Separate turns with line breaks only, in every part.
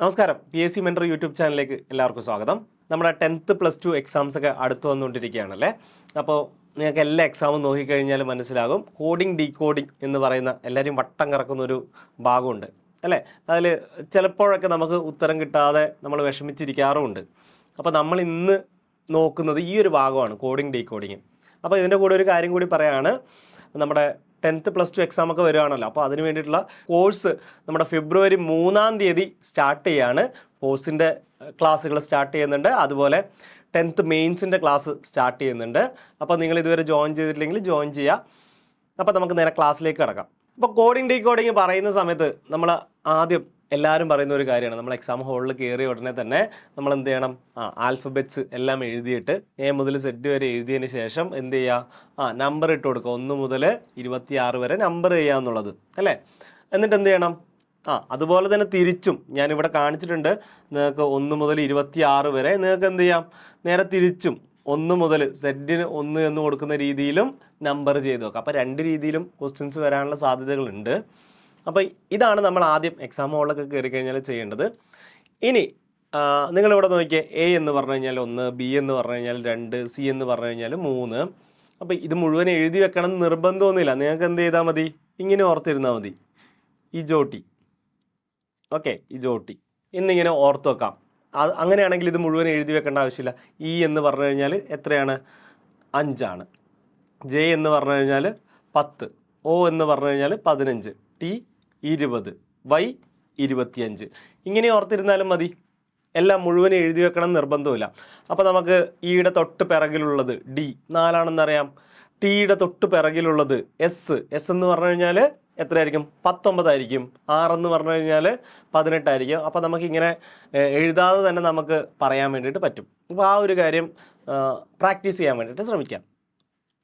നമസ്കാരം. P S C mentor YouTube ചാനലിലേക്ക് എല്ലാവർക്കും സ്വാഗതം. നമ്മുടെ ടെൻത്ത് പ്ലസ് ടു എക്സാംസ് ഒക്കെ അടുത്ത് വന്നുകൊണ്ടിരിക്കുകയാണല്ലേ? അപ്പോൾ നിങ്ങൾക്ക് എല്ലാ എക്സാമും നോക്കിക്കഴിഞ്ഞാൽ മനസ്സിലാകും. കോഡിംഗ് ഡീകോഡിംഗ് എന്ന് പറയുന്ന എല്ലാവരും വട്ടം കറക്കുന്ന ഒരു ഭാഗമുണ്ട്. അല്ലേ? അതിൽ ചിലപ്പോഴൊക്കെ നമുക്ക് ഉത്തരം കിട്ടാതെ നമ്മൾ വിഷമിച്ചിരിക്കാറുമുണ്ട്. അപ്പോൾ നമ്മൾ ഇന്ന് നോക്കുന്നത് ഈ ഒരു ഭാഗമാണ് കോഡിംഗ് ഡീകോഡിങ് അപ്പോൾ ഇതിന്റെ കൂടെ ഒരു കാര്യം കൂടി പറയുകയാണ് നമ്മുടെ ടെൻത്ത് പ്ലസ് ടു എക്സാം ഒക്കെ വരുവാണല്ലോ. അപ്പോൾ അതിന് വേണ്ടിയിട്ടുള്ള കോഴ്സ് നമ്മുടെ ഫെബ്രുവരി മൂന്നാം തീയതി സ്റ്റാർട്ട് ചെയ്യാണ്. കോഴ്സിന്റെ ക്ലാസ്സുകൾ സ്റ്റാർട്ട് ചെയ്യുന്നുണ്ട്. അതുപോലെ ടെൻത്ത് മെയിൻസിന്റെ ക്ലാസ് സ്റ്റാർട്ട് ചെയ്യുന്നുണ്ട്. അപ്പോൾ നിങ്ങൾ ഇതുവരെ ജോയിൻ ചെയ്തിട്ടില്ലെങ്കിൽ ജോയിൻ ചെയ്യുക അപ്പോൾ നമുക്ക് നേരെ ക്ലാസ്സിലേക്ക് കിടക്കാം. അപ്പോൾ കോഡിംഗ് ഡീകോഡിങ് പറയുന്ന സമയത്ത് നമ്മൾ ആദ്യം എല്ലാവരും പറയുന്ന ഒരു കാര്യമാണ്. നമ്മൾ എക്സാം ഹോളിൽ കയറിയ ഉടനെ തന്നെ നമ്മൾ എന്ത് ചെയ്യണം? ആ ആൽഫബറ്റ്സ് എല്ലാം എഴുതിയിട്ട് എ മുതൽ സെറ്റ് വരെ എഴുതിയതിന് ശേഷം എന്ത് ചെയ്യുക? ആ നമ്പർ ഇട്ട് കൊടുക്കുക. ഒന്ന് മുതൽ ഇരുപത്തിയാറ് വരെ നമ്പർ ചെയ്യുക എന്നുള്ളത്. അല്ലേ? എന്നിട്ട് എന്ത് ചെയ്യണം? ആ അതുപോലെ തന്നെ തിരിച്ചും. ഞാനിവിടെ കാണിച്ചിട്ടുണ്ട്. നിങ്ങൾക്ക് ഒന്ന് മുതൽ ഇരുപത്തിയാറ് വരെ നിങ്ങൾക്ക് എന്ത് ചെയ്യാം? നേരെ തിരിച്ചും. ഒന്ന് മുതൽ സെഡിന് ഒന്ന് എന്ന് കൊടുക്കുന്ന രീതിയിലും നമ്പർ ചെയ്ത് നോക്കാം അപ്പോൾ രണ്ട് രീതിയിലും ക്വസ്റ്റ്യൻസ് വരാനുള്ള സാധ്യതകളുണ്ട്. അപ്പോൾ ഇതാണ് നമ്മൾ ആദ്യം എക്സാം ഹോളിലൊക്കെ കയറി കഴിഞ്ഞാൽ ചെയ്യേണ്ടത്. ഇനി നിങ്ങളിവിടെ നോക്കിയാൽ എ എന്ന് പറഞ്ഞു കഴിഞ്ഞാൽ ഒന്ന് ബി എന്ന് പറഞ്ഞു കഴിഞ്ഞാൽ രണ്ട് സി എന്ന് പറഞ്ഞു കഴിഞ്ഞാൽ മൂന്ന്. അപ്പോൾ ഇത് മുഴുവൻ എഴുതി വെക്കണം നിർബന്ധമൊന്നുമില്ല. നിങ്ങൾക്ക് എന്ത് ചെയ്താൽ മതി? ഇങ്ങനെ ഓർത്തിരുന്നാൽ മതി. ഈ ജോട്ടി. ഓക്കെ ഈ ജോട്ടി. എന്നിങ്ങനെ ഓർത്ത് വെക്കാം. അത് അങ്ങനെയാണെങ്കിൽ ഇത് മുഴുവൻ എഴുതി വെക്കേണ്ട ആവശ്യമില്ല. ഇ എന്ന് പറഞ്ഞു കഴിഞ്ഞാൽ എത്രയാണ്? അഞ്ചാണ്. ജെ എന്ന് പറഞ്ഞു കഴിഞ്ഞാൽ പത്ത്. ഒ എന്ന് പറഞ്ഞു കഴിഞ്ഞാൽ പതിനഞ്ച്. ടി ഇരുപത്. വൈ ഇരുപത്തിയഞ്ച്. ഇങ്ങനെ ഓർത്തിരുന്നാലും മതി. എല്ലാം മുഴുവൻ എഴുതി വെക്കണം നിർബന്ധമില്ല അപ്പോൾ നമുക്ക് ഇയുടെ തൊട്ട് പിറകിലുള്ളത് ഡി. നാലാണെന്നറിയാം. ടിയുടെ തൊട്ട് പിറകിലുള്ളത് എസ് എസ് എന്ന് പറഞ്ഞു കഴിഞ്ഞാൽ എത്രയായിരിക്കും? പത്തൊമ്പതായിരിക്കും. ആറെന്ന് പറഞ്ഞു കഴിഞ്ഞാൽ പതിനെട്ടായിരിക്കും. അപ്പോൾ നമുക്കിങ്ങനെ എഴുതാതെ തന്നെ നമുക്ക് പറയാൻ വേണ്ടിയിട്ട് പറ്റും. അപ്പോൾ ആ ഒരു കാര്യം പ്രാക്ടീസ് ചെയ്യാൻ വേണ്ടിയിട്ട് ശ്രമിക്കാം.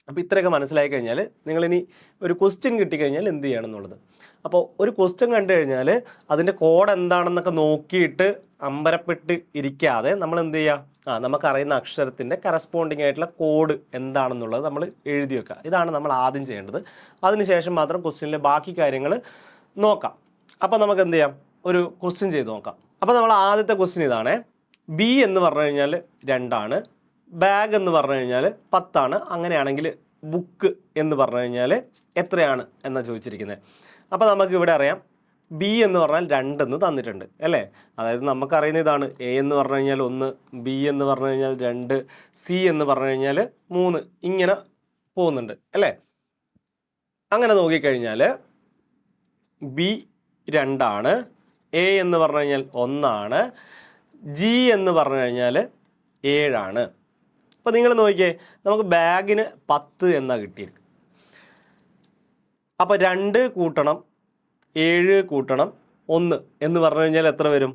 അപ്പോൾ ഇത്രയൊക്കെ മനസ്സിലായി കഴിഞ്ഞാൽ നിങ്ങളിനി ഒരു ക്വസ്റ്റ്യൻ കിട്ടിക്കഴിഞ്ഞാൽ എന്ത് ചെയ്യണം എന്നുള്ളത് അപ്പോൾ ഒരു ക്വസ്റ്റ്യൻ കണ്ടു കഴിഞ്ഞാൽ അതിന്റെ കോഡ് എന്താണെന്നൊക്കെ നോക്കിയിട്ട് അമ്പരപ്പെട്ട് ഇരിക്കാതെ നമ്മൾ എന്ത് ചെയ്യുക ആ നമുക്കറിയുന്ന അക്ഷരത്തിന്റെ കറസ്പോണ്ടിങ് ആയിട്ടുള്ള കോഡ് എന്താണെന്നുള്ളത് നമ്മൾ എഴുതി വെക്കുക. ഇതാണ് നമ്മൾ ആദ്യം ചെയ്യേണ്ടത്. അതിനുശേഷം മാത്രം ക്വസ്റ്റ്യനിലെ ബാക്കി കാര്യങ്ങൾ നോക്കാം. അപ്പോൾ നമുക്ക് എന്ത് ചെയ്യാം? ഒരു ക്വസ്റ്റ്യൻ ചെയ്ത് നോക്കാം. അപ്പോൾ നമ്മൾ ആദ്യത്തെ ക്വസ്റ്റ്യൻ ഇതാണ്. ബി എന്ന് പറഞ്ഞു കഴിഞ്ഞാൽ രണ്ടാണ്. ബാഗ് എന്ന് പറഞ്ഞു കഴിഞ്ഞാൽ പത്താണ്. അങ്ങനെയാണെങ്കിൽ ബുക്ക് എന്ന് പറഞ്ഞു കഴിഞ്ഞാൽ എത്രയാണ് എന്നാണ് ചോദിച്ചിരിക്കുന്നത്. അപ്പോൾ നമുക്ക് ഇവിടെ അറിയാം. ബി എന്ന് പറഞ്ഞാൽ രണ്ടെന്ന് തന്നിട്ടുണ്ട് അല്ലേ? അതായത് നമുക്കറിയുന്ന ഇതാണ്. എ എന്ന് പറഞ്ഞു കഴിഞ്ഞാൽ ഒന്ന് ബി എന്ന് പറഞ്ഞു കഴിഞ്ഞാൽ രണ്ട് സി എന്ന് പറഞ്ഞു കഴിഞ്ഞാൽ മൂന്ന്. ഇങ്ങനെ പോകുന്നുണ്ട് അല്ലേ? അങ്ങനെ നോക്കിക്കഴിഞ്ഞാൽ ബി രണ്ടാണ് എ എന്ന് പറഞ്ഞു കഴിഞ്ഞാൽ ഒന്നാണ് ജി എന്ന് പറഞ്ഞു കഴിഞ്ഞാൽ ഏഴാണ്. അപ്പോൾ നിങ്ങൾ നോക്കിയേ നമുക്ക് ബാഗിന് പത്ത് എന്നാണ് കിട്ടിയത്. അപ്പോൾ രണ്ട് കൂട്ടണം ഏഴ് കൂട്ടണം ഒന്ന് എന്ന് പറഞ്ഞു കഴിഞ്ഞാൽ എത്ര വരും?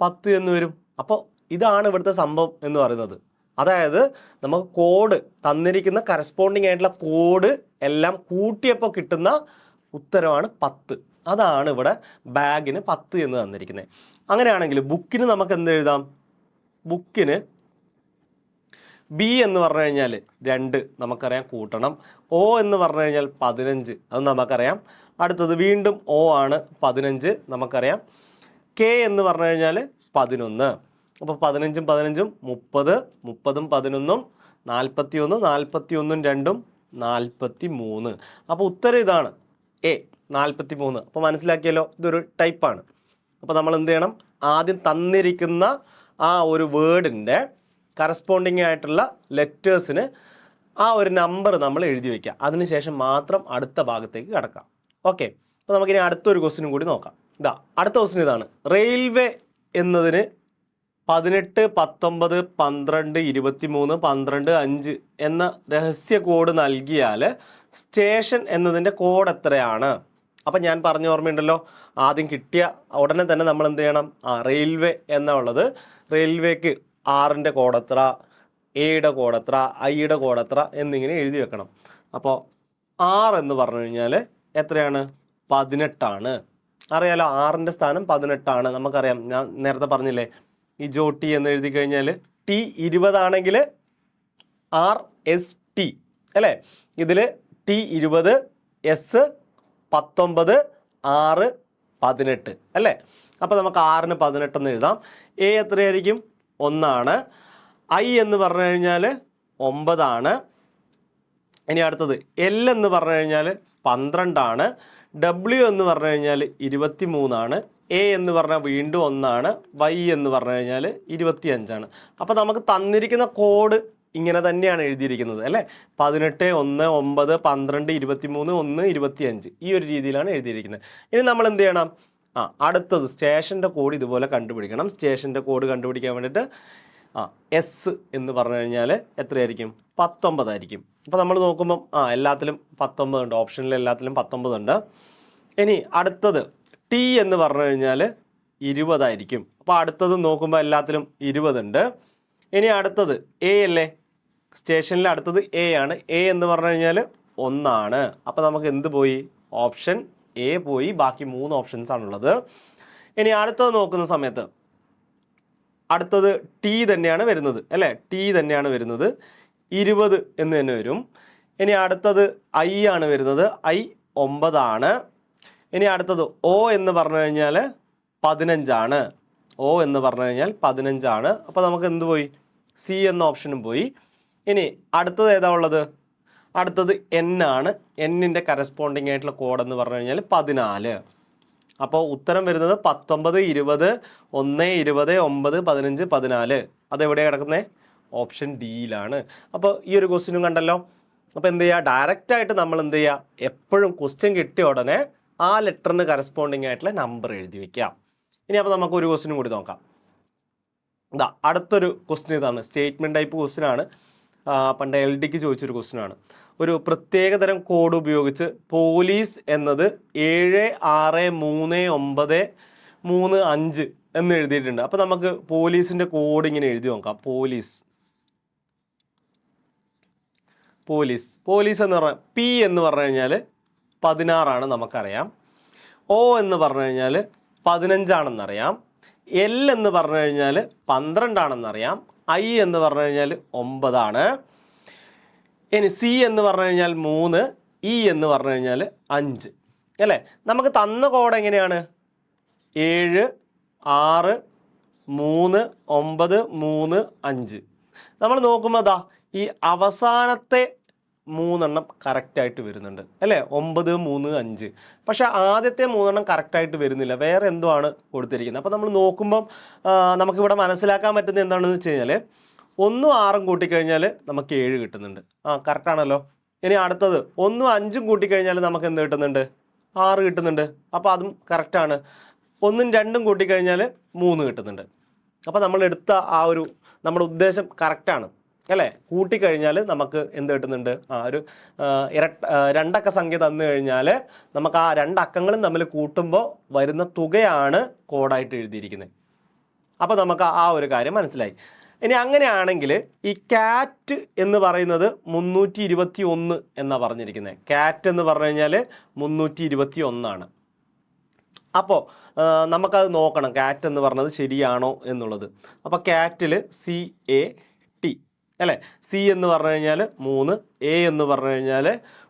പത്ത് എന്ന് വരും. അപ്പോൾ ഇതാണ് ഇവിടുത്തെ സംഭവം എന്ന് പറയുന്നത്. അതായത് നമുക്ക് കോഡ് തന്നിരിക്കുന്ന കറസ്പോണ്ടിങ് ആയിട്ടുള്ള കോഡ് എല്ലാം കൂട്ടിയപ്പോൾ കിട്ടുന്ന ഉത്തരമാണ് പത്ത്. അതാണ് ഇവിടെ ബാഗിന് പത്ത് എന്ന് തന്നിരിക്കുന്നത്. അങ്ങനെയാണെങ്കിൽ ബുക്കിന് നമുക്ക് എന്ത് എഴുതാം? ബുക്കിന് ബി എന്ന് പറഞ്ഞു കഴിഞ്ഞാൽ രണ്ട് നമുക്കറിയാം കൂട്ടണം. ഒ എന്ന് പറഞ്ഞു കഴിഞ്ഞാൽ പതിനഞ്ച്. അത് നമുക്കറിയാം. അടുത്തത് വീണ്ടും ഒ ആണ് പതിനഞ്ച്. നമുക്കറിയാം. കെ എന്ന് പറഞ്ഞു കഴിഞ്ഞാൽ പതിനൊന്ന്. അപ്പോൾ പതിനഞ്ചും പതിനഞ്ചും മുപ്പത് മുപ്പതും പതിനൊന്നും നാൽപ്പത്തി ഒന്ന് നാൽപ്പത്തി ഒന്നും രണ്ടും നാൽപ്പത്തി മൂന്ന് അപ്പോൾ ഉത്തരം ഇതാണ് എ നാൽപ്പത്തി മൂന്ന് അപ്പോൾ മനസ്സിലാക്കിയല്ലോ ഇതൊരു ടൈപ്പാണ്. അപ്പോൾ നമ്മൾ എന്ത് ചെയ്യണം? ആദ്യം തന്നിരിക്കുന്ന ആ ഒരു വേർഡിന്റെ കറസ്പോണ്ടിങ് ആയിട്ടുള്ള ലെറ്റേഴ്സിന് ആ ഒരു നമ്പർ നമ്മൾ എഴുതി വയ്ക്കുക അതിനുശേഷം മാത്രം അടുത്ത ഭാഗത്തേക്ക് കിടക്കാം. ഓക്കെ അപ്പോൾ നമുക്കിനി അടുത്തൊരു ക്വസ്റ്റിനും കൂടി നോക്കാം. ഇതാ അടുത്ത ക്വസ്റ്റിൻ ഇതാണ്. റെയിൽവേ എന്നതിന് പതിനെട്ട് പത്തൊമ്പത് പന്ത്രണ്ട് ഇരുപത്തി മൂന്ന് പന്ത്രണ്ട് അഞ്ച് എന്ന രഹസ്യ കോഡ് നൽകിയാൽ സ്റ്റേഷൻ എന്നതിന്റെ കോഡ് എത്രയാണ്? അപ്പം ഞാൻ പറഞ്ഞ ഓർമ്മയുണ്ടല്ലോ ആദ്യം കിട്ടിയ ഉടനെ തന്നെ നമ്മൾ എന്ത് ചെയ്യണം? ആ റെയിൽവേ എന്നുള്ളത് റെയിൽവേക്ക് ആറിന്റെ കോടത്ര എയുടെ കോടത്ര ഐയുടെ കോടത്ര എന്നിങ്ങനെ എഴുതി വെക്കണം. അപ്പോൾ ആറ് എന്ന് പറഞ്ഞു കഴിഞ്ഞാൽ എത്രയാണ്? പതിനെട്ടാണ്. അറിയാലോ ആറിന്റെ സ്ഥാനം പതിനെട്ടാണ്. നമുക്കറിയാം ഞാൻ നേരത്തെ പറഞ്ഞില്ലേ ഈ ജോട്ടി എന്ന് എഴുതി കഴിഞ്ഞാൽ ടി ഇരുപതാണെങ്കിൽ ആർ എസ് ടി അല്ലേ? ഇതിൽ ടി ഇരുപത് എസ് പത്തൊമ്പത് ആറ് പതിനെട്ട് അല്ലേ? അപ്പോൾ നമുക്ക് ആറിന് പതിനെട്ടെന്ന് എഴുതാം. എ എത്രയായിരിക്കും? ഒന്നാണ്. ഐ എന്ന് പറഞ്ഞു കഴിഞ്ഞാൽ ഒമ്പതാണ്. ഇനി അടുത്തത് എൽ എന്ന് പറഞ്ഞു കഴിഞ്ഞാൽ പന്ത്രണ്ടാണ്. ഡബ്ല്യു എന്ന് പറഞ്ഞു കഴിഞ്ഞാൽ ഇരുപത്തി മൂന്നാണ് എ എന്ന് പറഞ്ഞാൽ വീണ്ടും ഒന്നാണ്. വൈ എന്ന് പറഞ്ഞു കഴിഞ്ഞാൽ ഇരുപത്തി അഞ്ചാണ് അപ്പോൾ നമുക്ക് തന്നിരിക്കുന്ന കോഡ് ഇങ്ങനെ തന്നെയാണ് എഴുതിയിരിക്കുന്നത് അല്ലേ? പതിനെട്ട് ഒന്ന് ഒമ്പത് പന്ത്രണ്ട് ഇരുപത്തി മൂന്ന് ഒന്ന് ഇരുപത്തി അഞ്ച് ഈ ഒരു രീതിയിലാണ് എഴുതിയിരിക്കുന്നത്. ഇനി നമ്മൾ എന്ത് ചെയ്യണം? ആ അടുത്തത് സ്റ്റേഷന്റെ കോഡ് ഇതുപോലെ കണ്ടുപിടിക്കണം. സ്റ്റേഷന്റെ കോഡ് കണ്ടുപിടിക്കാൻ വേണ്ടിയിട്ട് ആ എസ് എന്ന് പറഞ്ഞു കഴിഞ്ഞാൽ എത്രയായിരിക്കും? പത്തൊമ്പതായിരിക്കും. അപ്പോൾ നമ്മൾ നോക്കുമ്പം ആ എല്ലാത്തിലും പത്തൊമ്പതുണ്ട് ഓപ്ഷനിൽ എല്ലാത്തിലും പത്തൊമ്പതുണ്ട് ഇനി അടുത്തത് ടി എന്ന് പറഞ്ഞു കഴിഞ്ഞാൽ ഇരുപതായിരിക്കും. അപ്പോൾ അടുത്തത് നോക്കുമ്പോൾ എല്ലാത്തിലും ഇരുപതുണ്ട് ഇനി അടുത്തത് എ അല്ലേ? സ്റ്റേഷനിൽ അടുത്തത് എ ആണ്. എ എന്ന് പറഞ്ഞു കഴിഞ്ഞാൽ ഒന്നാണ്. അപ്പോൾ നമുക്ക് എന്ത് പോയി? ഓപ്ഷൻ എ പോയി. ബാക്കി മൂന്ന് ഓപ്ഷൻസ് ആണുള്ളത്. ഇനി അടുത്തത് നോക്കുന്ന സമയത്ത് അടുത്തത് ടി തന്നെയാണ് വരുന്നത് അല്ലേ? ടി തന്നെയാണ് വരുന്നത്. ഇരുപത് എന്ന് തന്നെ വരും. ഇനി അടുത്തത് ഐ ആണ് വരുന്നത്. ഐ ഒമ്പതാണ്. ഇനി അടുത്തത് ഒ എന്ന് പറഞ്ഞു കഴിഞ്ഞാൽ പതിനഞ്ചാണ്. ഒ എന്ന് പറഞ്ഞു കഴിഞ്ഞാൽ പതിനഞ്ചാണ്. അപ്പോൾ നമുക്ക് എന്ത് പോയി? സി എന്ന ഓപ്ഷനും പോയി. ഇനി അടുത്തത് ഏതാ ഉള്ളത്? അടുത്തത് എൻ ആണ്. എന്നിന്റെ കറസ്പോണ്ടിങ് ആയിട്ടുള്ള കോഡ് എന്ന് പറഞ്ഞു കഴിഞ്ഞാൽ പതിനാല്. അപ്പോൾ ഉത്തരം വരുന്നത് പത്തൊമ്പത് ഇരുപത് ഒന്ന് ഇരുപത് ഒമ്പത് പതിനഞ്ച് പതിനാല്. അതെവിടെയാണ് കിടക്കുന്നത് ഓപ്ഷൻ ഡിയിലാണ് അപ്പോൾ ഈ ഒരു ക്വസ്റ്റ്യനും കണ്ടല്ലോ. അപ്പോൾ എന്ത് ചെയ്യുക ഡയറക്റ്റ് ആയിട്ട് നമ്മൾ എന്ത് ചെയ്യുക എപ്പോഴും ക്വസ്റ്റ്യൻ കിട്ടിയ ഉടനെ ആ ലെറ്ററിന് കറസ്പോണ്ടിങ് ആയിട്ടുള്ള നമ്പർ എഴുതി വെക്കാം ഇനി അപ്പോൾ നമുക്ക് ഒരു ക്വസ്റ്റ്യനും കൂടി നോക്കാം. ഇതാ അടുത്തൊരു ക്വസ്റ്റ്യൻ ഇതാണ്. സ്റ്റേറ്റ്മെന്റ് ടൈപ്പ് ക്വസ്റ്റ്യൻ ആണ്. പണ്ട് എൽ ഡിക്ക് ചോദിച്ചൊരു ക്വസ്റ്റിനാണ്. ഒരു പ്രത്യേകതരം കോഡ് ഉപയോഗിച്ച് പോലീസ് എന്നത് ഏഴ് ആറ് മൂന്ന് ഒമ്പത് മൂന്ന് അഞ്ച് എന്ന് എഴുതിയിട്ടുണ്ട്. അപ്പോൾ നമുക്ക് പോലീസിന്റെ കോഡ് ഇങ്ങനെ എഴുതി നോക്കാം. പോലീസ്. പോലീസ്. പോലീസ് എന്ന് പറഞ്ഞാൽ പി എന്ന് പറഞ്ഞു കഴിഞ്ഞാൽ പതിനാറാണ് നമുക്കറിയാം. ഒ എന്ന് പറഞ്ഞു കഴിഞ്ഞാൽ പതിനഞ്ചാണെന്നറിയാം. എൽ എന്ന് പറഞ്ഞു കഴിഞ്ഞാൽ പന്ത്രണ്ടാണെന്നറിയാം. ഐ എന്ന് പറഞ്ഞു കഴിഞ്ഞാൽ ഒമ്പതാണ്. ഇനി സി എന്ന് പറഞ്ഞു കഴിഞ്ഞാൽ മൂന്ന് ഇ എന്ന് പറഞ്ഞു കഴിഞ്ഞാൽ അഞ്ച്. അല്ലേ? നമുക്ക് തന്ന കോഡ് എങ്ങനെയാണ്? ഏഴ് ആറ് മൂന്ന് ഒമ്പത് മൂന്ന് അഞ്ച്. നമ്മൾ നോക്കുമ്പോൾ അതാ ഈ അവസാനത്തെ മൂന്നെണ്ണം കറക്റ്റായിട്ട് വരുന്നുണ്ട്. അല്ലേ? ഒമ്പത് മൂന്ന് അഞ്ച്. പക്ഷെ ആദ്യത്തെ മൂന്നെണ്ണം കറക്റ്റായിട്ട് വരുന്നില്ല. വേറെ എന്തോ ആണ് കൊടുത്തിരിക്കുന്നത്? അപ്പോൾ നമ്മൾ നോക്കുമ്പം നമുക്കിവിടെ മനസ്സിലാക്കാൻ പറ്റുന്നത് എന്താണെന്ന് വെച്ച് കഴിഞ്ഞാൽ ഒന്നും ആറും കൂട്ടിക്കഴിഞ്ഞാൽ നമുക്ക് ഏഴ് കിട്ടുന്നുണ്ട്. ആ കറക്റ്റാണല്ലോ. ഇനി അടുത്തത് ഒന്നും അഞ്ചും കൂട്ടിക്കഴിഞ്ഞാൽ നമുക്ക് എന്ത് കിട്ടുന്നുണ്ട്? ആറ് കിട്ടുന്നുണ്ട്. അപ്പോൾ അതും കറക്റ്റാണ്. ഒന്നും രണ്ടും കൂട്ടിക്കഴിഞ്ഞാൽ മൂന്ന് കിട്ടുന്നുണ്ട്. അപ്പോൾ നമ്മൾ എടുത്ത ആ ഒരു നമ്മുടെ ഉദ്ദേശം കറക്റ്റാണ്. അല്ലേ? കൂട്ടിക്കഴിഞ്ഞാൽ നമുക്ക് എന്ത് കിട്ടുന്നുണ്ട്? ആ ഒരു ഇരട്ട രണ്ടക്ക സംഖ്യ തന്നു കഴിഞ്ഞാൽ നമുക്ക് ആ രണ്ടക്കങ്ങളും തമ്മിൽ കൂട്ടുമ്പോൾ വരുന്ന തുകയാണ് കോഡായിട്ട് എഴുതിയിരിക്കുന്നത് അപ്പോൾ നമുക്ക് ആ ഒരു കാര്യം മനസ്സിലായി. ഇനി അങ്ങനെയാണെങ്കിൽ ഈ കാറ്റ് എന്ന് പറയുന്നത് മുന്നൂറ്റി ഇരുപത്തി ഒന്ന് എന്നാണ് പറഞ്ഞിരിക്കുന്നത് കാറ്റ് എന്ന് പറഞ്ഞു കഴിഞ്ഞാൽ മുന്നൂറ്റി ഇരുപത്തി ഒന്നാണ് അപ്പോൾ നമുക്കത് നോക്കണം. കാറ്റ് എന്ന് പറഞ്ഞത് ശരിയാണോ എന്നുള്ളത്. അപ്പോൾ കാറ്റിൽ സി എ അല്ലേ? സി എന്ന് പറഞ്ഞു കഴിഞ്ഞാൽ മൂന്ന് എ എന്ന് പറഞ്ഞു കഴിഞ്ഞാൽ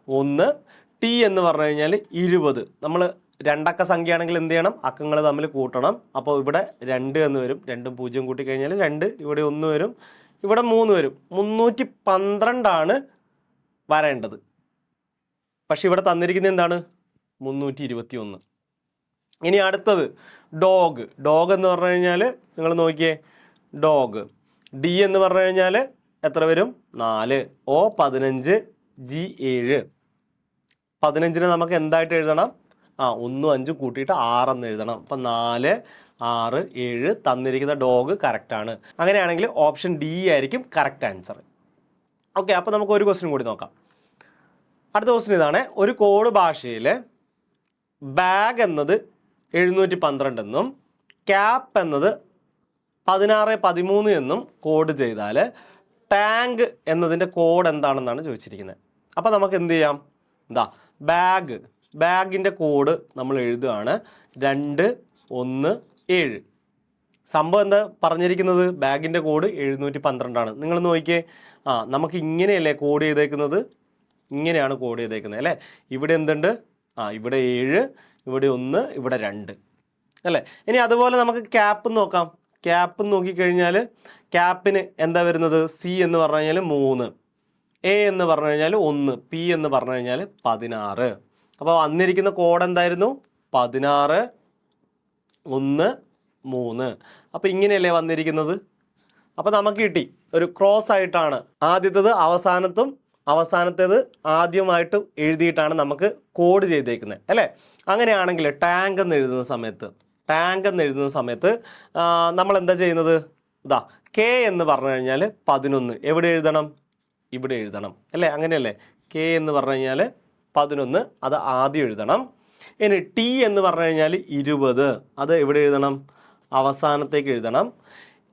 ഒന്ന് ടി എന്ന് പറഞ്ഞു കഴിഞ്ഞാൽ ഇരുപത്. നമ്മൾ രണ്ടക്ക സംഖ്യയാണെങ്കിൽ എന്ത് ചെയ്യണം? അക്കങ്ങൾ തമ്മിൽ കൂട്ടണം. അപ്പോൾ ഇവിടെ രണ്ട് എന്ന് വരും. രണ്ടും പൂജ്യം കൂട്ടി കഴിഞ്ഞാൽ രണ്ട് ഇവിടെ ഒന്ന് വരും ഇവിടെ മൂന്ന് വരും. മുന്നൂറ്റി പന്ത്രണ്ടാണ് വരേണ്ടത്. പക്ഷെ ഇവിടെ തന്നിരിക്കുന്നത് എന്താണ്? മുന്നൂറ്റി ഇരുപത്തി ഒന്ന് ഇനി അടുത്തത് ഡോഗ്. ഡോഗ് എന്ന് പറഞ്ഞു കഴിഞ്ഞാൽ നിങ്ങൾ നോക്കിയേ ഡോഗ്. ഡി എന്ന് പറഞ്ഞു കഴിഞ്ഞാൽ എത്ര വരും? നാല്. ഒ പതിനഞ്ച്. ജി ഏഴ്. പതിനഞ്ചിന് നമുക്ക് എന്തായിട്ട് എഴുതണം? ആ ഒന്നും അഞ്ചും കൂട്ടിയിട്ട് ആറെന്ന് എഴുതണം. അപ്പം നാല് ആറ് ഏഴ് തന്നിരിക്കുന്ന ഡോഗ് കറക്റ്റാണ് അങ്ങനെയാണെങ്കിൽ ഓപ്ഷൻ ഡി ആയിരിക്കും കറക്റ്റ് ആൻസർ ഓക്കെ അപ്പോൾ നമുക്ക് ഒരു ക്വസ്റ്റ്യൻ കൂടി നോക്കാം. അടുത്ത ക്വസ്റ്റ്യൻ ഇതാണ്. ഒരു കോഡ് ഭാഷയിൽ ബാഗ് എന്നത് എഴുന്നൂറ്റി പന്ത്രണ്ടെന്നും ക്യാപ്പ് എന്നത് പതിനാറ് പതിമൂന്ന് എന്നും കോഡ് ചെയ്താൽ ടാങ്ക് എന്നതിന്റെ കോഡ് എന്താണെന്നാണ് ചോദിച്ചിരിക്കുന്നത്. അപ്പോൾ നമുക്ക് എന്ത് ചെയ്യാം? എന്താ ബാഗ്. ബാഗിന്റെ കോഡ് നമ്മൾ എഴുതുകയാണ്. രണ്ട് ഒന്ന് ഏഴ്. സംഭവം എന്താ പറഞ്ഞിരിക്കുന്നത്? ബാഗിന്റെ കോഡ് എഴുന്നൂറ്റി പന്ത്രണ്ടാണ് നിങ്ങൾ നോക്കിയേ. ആ നമുക്ക് ഇങ്ങനെയല്ലേ കോഡ് ചെയ്തേക്കുന്നത്? ഇങ്ങനെയാണ് കോഡ് ചെയ്തേക്കുന്നത് അല്ലേ? ഇവിടെ എന്തുണ്ട്? ആ ഇവിടെ ഏഴ് ഇവിടെ ഒന്ന് ഇവിടെ രണ്ട്. അല്ലേ? ഇനി അതുപോലെ നമുക്ക് ക്യാപ്പ് നോക്കാം. ക്യാപ്പ് നോക്കിക്കഴിഞ്ഞാൽ ക്യാപ്പിന് എന്താ വരുന്നത്? സി എന്ന് പറഞ്ഞു കഴിഞ്ഞാൽ മൂന്ന്. എ എന്ന് പറഞ്ഞു കഴിഞ്ഞാൽ ഒന്ന്. പി എന്ന് പറഞ്ഞു കഴിഞ്ഞാൽ പതിനാറ്. അപ്പോൾ വന്നിരിക്കുന്ന കോഡ് എന്തായിരുന്നു? പതിനാറ് ഒന്ന് മൂന്ന്. അപ്പോൾ ഇങ്ങനെയല്ലേ വന്നിരിക്കുന്നത്? അപ്പോൾ നമുക്ക് കിട്ടി. ഒരു ക്രോസ് ആയിട്ടാണ്. ആദ്യത്തേത് അവസാനത്തും അവസാനത്തേത് ആദ്യമായിട്ട് എഴുതിയിട്ടാണ് നമുക്ക് കോഡ് ചെയ്തേക്കുന്നത്. അല്ലേ? അങ്ങനെയാണെങ്കിൽ ടാങ്ക് എന്ന് എഴുതുന്ന സമയത്ത് ടാങ്ക് എന്ന് എഴുതുന്ന സമയത്ത് നമ്മൾ എന്താ ചെയ്യുന്നത്? ഇതാ കെ എന്ന് പറഞ്ഞു കഴിഞ്ഞാൽ പതിനൊന്ന്. എവിടെ എഴുതണം? ഇവിടെ എഴുതണം. അല്ലേ? അങ്ങനെയല്ലേ? കെ എന്ന് പറഞ്ഞു കഴിഞ്ഞാൽ പതിനൊന്ന്. അത് ആദ്യം എഴുതണം. ഇനി ടി എന്ന് പറഞ്ഞു കഴിഞ്ഞാൽ ഇരുപത്. അത് എവിടെ എഴുതണം? അവസാനത്തേക്ക് എഴുതണം.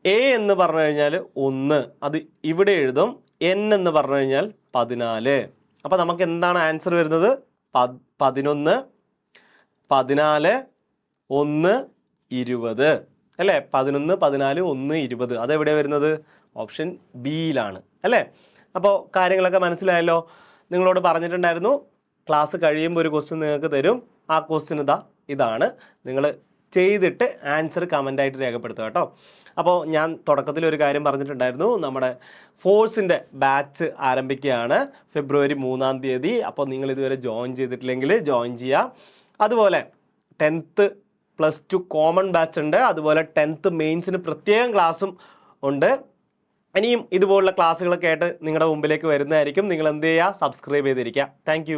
എ എന്ന് പറഞ്ഞു കഴിഞ്ഞാൽ ഒന്ന്. അത് ഇവിടെ എഴുതും. എൻ എന്ന് പറഞ്ഞു കഴിഞ്ഞാൽ പതിനാല്. അപ്പോൾ നമുക്ക് എന്താണ് ആൻസർ വരുന്നത്? പത് പതിനൊന്ന് പതിനാല് ഒന്ന് ഇരുപത്. അല്ലേ? പതിനൊന്ന് പതിനാല് ഒന്ന് ഇരുപത്. അതെവിടെ വരുന്നത്? ഓപ്ഷൻ ബിയിലാണ്. അല്ലേ? അപ്പോൾ കാര്യങ്ങളൊക്കെ മനസ്സിലായല്ലോ. നിങ്ങളോട് പറഞ്ഞിട്ടുണ്ടായിരുന്നു ക്ലാസ് കഴിയുമ്പോൾ ഒരു ക്വസ്റ്റ്യൻ നിങ്ങൾക്ക് തരും. ആ ക്വസ്റ്റ്യൻ ഇതാ ഇതാണ്. നിങ്ങൾ ചെയ്തിട്ട് ആൻസർ കമന്റായിട്ട് രേഖപ്പെടുത്തുക കേട്ടോ. അപ്പോൾ ഞാൻ തുടക്കത്തിൽ ഒരു കാര്യം പറഞ്ഞിട്ടുണ്ടായിരുന്നു. നമ്മുടെ ഫോഴ്സിന്റെ ബാച്ച് ആരംഭിക്കുകയാണ്. ഫെബ്രുവരി മൂന്നാം തീയതി. അപ്പോൾ നിങ്ങൾ ഇതുവരെ ജോയിൻ ചെയ്തിട്ടില്ലെങ്കിൽ ജോയിൻ ചെയ്യുക അതുപോലെ tenth plus two common batch ഉണ്ട്. അതുപോലെ ടെൻത്ത് മെയിൻസിന് പ്രത്യേകം ക്ലാസ്സും ഉണ്ട്. ഇനിയും ഇതുപോലുള്ള ക്ലാസ്സുകളൊക്കെ ആയിട്ട് നിങ്ങളുടെ മുമ്പിലേക്ക് വരുന്നതായിരിക്കും. നിങ്ങൾ എന്ത് ചെയ്യുക? സബ്സ്ക്രൈബ് ചെയ്തിരിക്കുക. താങ്ക്